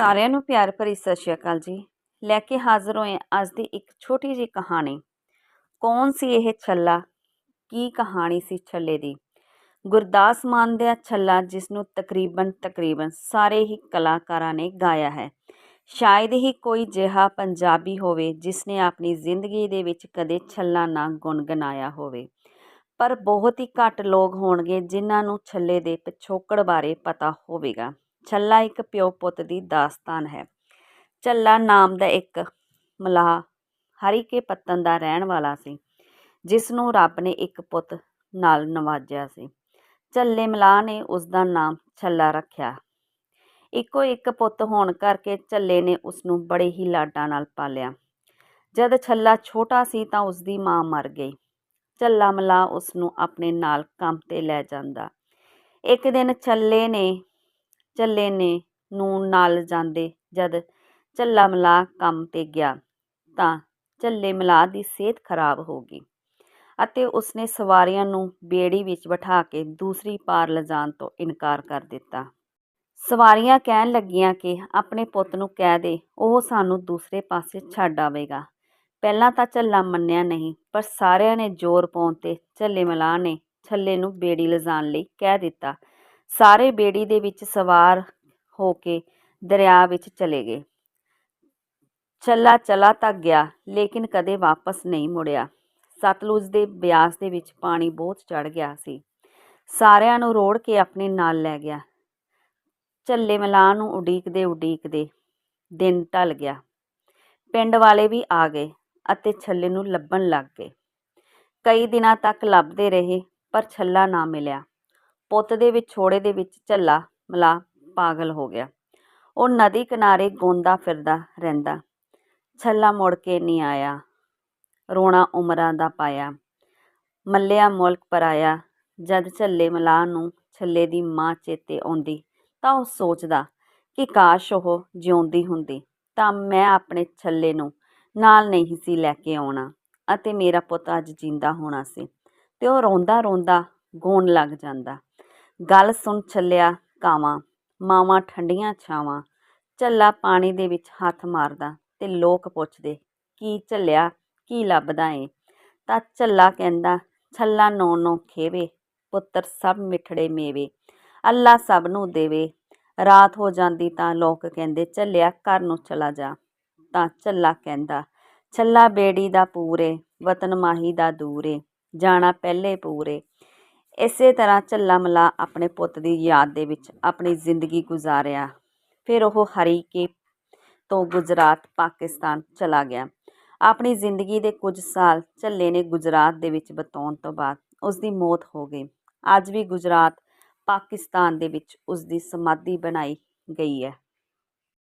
ਸਾਰਿਆਂ ਨੂੰ ਪਿਆਰ ਭਰੀ ਸਤਿ ਸ਼੍ਰੀ ਅਕਾਲ ਜੀ। ਲੈ ਕੇ ਹਾਜ਼ਰ ਹੋਏ ਅੱਜ ਦੀ ਇੱਕ ਛੋਟੀ ਜਿਹੀ ਕਹਾਣੀ। ਕੌਣ ਸੀ ਇਹ ਛੱਲਾ? ਕੀ ਕਹਾਣੀ ਸੀ ਛੱਲੇ ਦੀ? ਗੁਰਦਾਸ ਮਾਨ ਦਾ ਛੱਲਾ ਜਿਸ ਨੂੰ ਤਕਰੀਬਨ ਤਕਰੀਬਨ ਸਾਰੇ ਹੀ ਕਲਾਕਾਰਾਂ ਨੇ ਗਾਇਆ ਹੈ। ਸ਼ਾਇਦ ਹੀ ਕੋਈ ਜਿਹਾ ਪੰਜਾਬੀ ਹੋਵੇ ਜਿਸ ਨੇ ਆਪਣੀ ਜ਼ਿੰਦਗੀ ਦੇ ਵਿੱਚ ਕਦੇ ਛੱਲਾ ਨਾ ਗੁੰਗਣਾਇਆ ਹੋਵੇ। ਪਰ ਬਹੁਤ ਹੀ ਘੱਟ ਲੋਕ ਹੋਣਗੇ ਜਿਨ੍ਹਾਂ ਨੂੰ ਛੱਲੇ ਦੇ ਪਿਛੋਕੜ ਬਾਰੇ ਪਤਾ ਹੋਵੇਗਾ। ਛੱਲਾ ਇੱਕ ਪਿਓ ਪੁੱਤ ਦੀ ਦਾਸਤਾਨ ਹੈ। ਝੱਲਾ ਨਾਮ ਦਾ ਇੱਕ ਮਲਾਹ ਹਰੀਕੇ ਪੱਤਨ ਦਾ ਰਹਿਣ ਵਾਲਾ ਸੀ ਜਿਸ ਨੂੰ ਰੱਬ ਨੇ ਇੱਕ ਪੁੱਤ ਨਾਲ ਨਵਾਜਿਆ ਸੀ। ਝੱਲੇ ਮਲਾਹ ਨੇ ਉਸ ਦਾ ਨਾਮ ਛੱਲਾ ਰੱਖਿਆ। ਇੱਕੋ ਇੱਕ ਪੁੱਤ ਹੋਣ ਕਰਕੇ ਝੱਲੇ ਨੇ ਉਸ ਨੂੰ ਬੜੇ ਹੀ ਲਾਡਾਂ ਨਾਲ ਪਾਲਿਆ। ਜਦ ਛੱਲਾ ਛੋਟਾ ਸੀ ਤਾਂ ਉਸ ਦੀ ਮਾਂ ਮਰ ਗਈ। ਝੱਲਾ ਮਲਾਹ ਉਸ ਨੂੰ ਆਪਣੇ ਨਾਲ ਕੰਮ ਤੇ ਲੈ ਜਾਂਦਾ। ਇੱਕ ਦਿਨ ਛੱਲੇ ਨੇ ਝੱਲੇ ਨੇ ਨੂੰ ਨਾਲ ਜਾਂਦੇ ਜਦ ਝੱਲਾ ਮਲਾਹ ਕੰਮ ਤੇ ਗਿਆ, ਤਾਂ ਝੱਲੇ ਮਲਾਹ ਦੀ ਸਿਹਤ ਖਰਾਬ ਹੋ ਗਈ ਅਤੇ ਉਸਨੇ ਸਵਾਰੀਆਂ ਨੂੰ ਬੇੜੀ ਵਿੱਚ ਬਿਠਾ ਕੇ ਦੂਸਰੀ ਪਾਰ ਲਿਜਾਣ ਤੋਂ ਇਨਕਾਰ ਕਰ ਦਿੱਤਾ। ਸਵਾਰੀਆਂ ਕਹਿਣ ਲੱਗੀਆਂ ਕਿ ਆਪਣੇ ਪੁੱਤ ਨੂੰ ਕਹਿ ਦੇ, ਉਹ ਸਾਨੂੰ ਦੂਸਰੇ ਪਾਸੇ ਛੱਡ ਆਵੇਗਾ। ਪਹਿਲਾਂ ਤਾਂ ਝੱਲਾ ਮੰਨਿਆ ਨਹੀਂ, ਪਰ ਸਾਰਿਆਂ ਨੇ ਜ਼ੋਰ ਪਾਉਣ ਤੇ ਝੱਲੇ ਮਲਾਹ ਨੇ ਛੱਲੇ ਨੂੰ ਬੇੜੀ ਲਿਜਾਣ ਲਈ ਕਹਿ ਦਿੱਤਾ। ਸਾਰੇ ਬੇੜੀ ਦੇ ਵਿੱਚ ਸਵਾਰ ਹੋ ਕੇ ਦਰਿਆ ਵਿੱਚ ਚਲੇ ਗਏ। ਛੱਲਾ ਚਲਾ ਤਾਂ ਗਿਆ, ਲੇਕਿਨ ਕਦੇ ਵਾਪਸ ਨਹੀਂ ਮੁੜਿਆ। ਸਤਲੁਜ ਦੇ ਬਿਆਸ ਦੇ ਵਿੱਚ ਪਾਣੀ ਬਹੁਤ ਚੜ ਗਿਆ ਸੀ। ਸਾਰਿਆਂ ਨੂੰ ਰੋੜ ਕੇ ਆਪਣੇ ਨਾਲ ਲੈ ਗਿਆ। ਝੱਲੇ ਮਲਾਹ ਨੂੰ ਉਡੀਕਦੇ ਉਡੀਕਦੇ ਦਿਨ ਢਲ ਗਿਆ। ਪਿੰਡ ਵਾਲੇ ਵੀ ਆ ਗਏ ਅਤੇ ਛੱਲੇ ਨੂੰ ਲੱਭਣ ਲੱਗ ਗਏ। ਕਈ ਦਿਨਾਂ ਤੱਕ ਲੱਭਦੇ ਰਹੇ, ਪਰ ਛੱਲਾ ਨਾ ਮਿਲਿਆ। ਪੁੱਤ ਦੇ ਵਿਛੋੜੇ ਦੇ ਵਿੱਚ ਝੱਲਾ ਮਲਾਹ ਪਾਗਲ ਹੋ ਗਿਆ। ਉਹ ਨਦੀ ਕਿਨਾਰੇ ਗੋਂਦਾ ਫਿਰਦਾ ਰਹਿੰਦਾ। ਛੱਲਾ ਮੁੜ ਕੇ ਨਹੀਂ ਆਇਆ। ਰੋਣਾ ਉਮਰਾਂ ਦਾ ਪਾਇਆ। ਮੱਲਿਆ ਮੁਲਕ ਪਰਾਇਆ ਜਦ ਝੱਲੇ ਮਲਾਹ ਨੂੰ ਛੱਲੇ ਦੀ ਮਾਂ ਚੇਤੇ ਆਉਂਦੀ ਤਾਂ ਉਹ ਸੋਚਦਾ ਕਿ ਕਾਸ਼ ਉਹ ਜਿਉਂਦੀ ਹੁੰਦੀ ਤਾਂ ਮੈਂ ਆਪਣੇ ਛੱਲੇ ਨੂੰ ਨਾਲ ਨਹੀਂ ਸੀ ਲੈ ਕੇ ਆਉਣਾ ਅਤੇ ਮੇਰਾ ਪੁੱਤ ਅੱਜ ਜਿੰਦਾ ਹੋਣਾ ਸੀ। ਤੇ ਉਹ ਰੋਂਦਾ ਰੋਂਦਾ ਗਾਉਣ ਲੱਗ ਜਾਂਦਾ। ਗੱਲ ਸੁਣ ਛੱਲਿਆ ਕਾਵਾਂ, ਮਾਵਾਂ ਠੰਡੀਆਂ ਛਾਵਾਂ। ਝੱਲਾ ਪਾਣੀ ਦੇ ਵਿੱਚ ਹੱਥ ਮਾਰਦਾ ਤੇ ਲੋਕ ਪੁੱਛਦੇ, ਕੀ ਝੱਲਿਆ, ਕੀ ਲੱਭਦਾ ਏ? ਤਾਂ ਝੱਲਾ ਕਹਿੰਦਾ, ਛੱਲਾ ਨੌ ਨੌ ਖੇਵੇ, ਪੁੱਤਰ ਸਭ ਮਿੱਠੜੇ ਮੇਵੇ, ਅੱਲਾ ਸਭ ਨੂੰ ਦੇਵੇ। ਰਾਤ ਹੋ ਜਾਂਦੀ ਤਾਂ ਲੋਕ ਕਹਿੰਦੇ, ਝੱਲਿਆ ਘਰ ਨੂੰ ਚਲਾ ਜਾ। ਤਾਂ ਝੱਲਾ ਕਹਿੰਦਾ, ਛੱਲਾ ਬੇੜੀ ਦਾ ਪੂਰੇ, ਵਤਨ ਮਾਹੀ ਦਾ ਦੂਰੇ, ਜਾਣਾ ਪਹਿਲੇ ਪੂਰੇ ਇਸੇ ਤਰ੍ਹਾਂ ਝੱਲਾ ਮਲਾ ਆਪਣੇ ਪੁੱਤ ਦੀ ਯਾਦ ਦੇ ਵਿੱਚ ਆਪਣੀ ਜ਼ਿੰਦਗੀ ਗੁਜ਼ਾਰਿਆ। ਫਿਰ ਉਹ ਹਰੀਕੇ ਤੋਂ ਗੁਜਰਾਤ, ਪਾਕਿਸਤਾਨ ਚਲਾ ਗਿਆ। ਆਪਣੀ ਜ਼ਿੰਦਗੀ ਦੇ ਕੁਝ ਸਾਲ ਝੱਲੇ ਨੇ ਗੁਜਰਾਤ ਦੇ ਵਿੱਚ ਬਿਤਾਉਣ ਤੋਂ ਬਾਅਦ ਉਸ ਦੀ ਮੌਤ ਹੋ ਗਈ। ਅੱਜ ਵੀ ਗੁਜਰਾਤ, ਪਾਕਿਸਤਾਨ ਦੇ ਵਿੱਚ ਉਸ ਦੀ ਸਮਾਧੀ ਬਣਾਈ ਗਈ ਹੈ।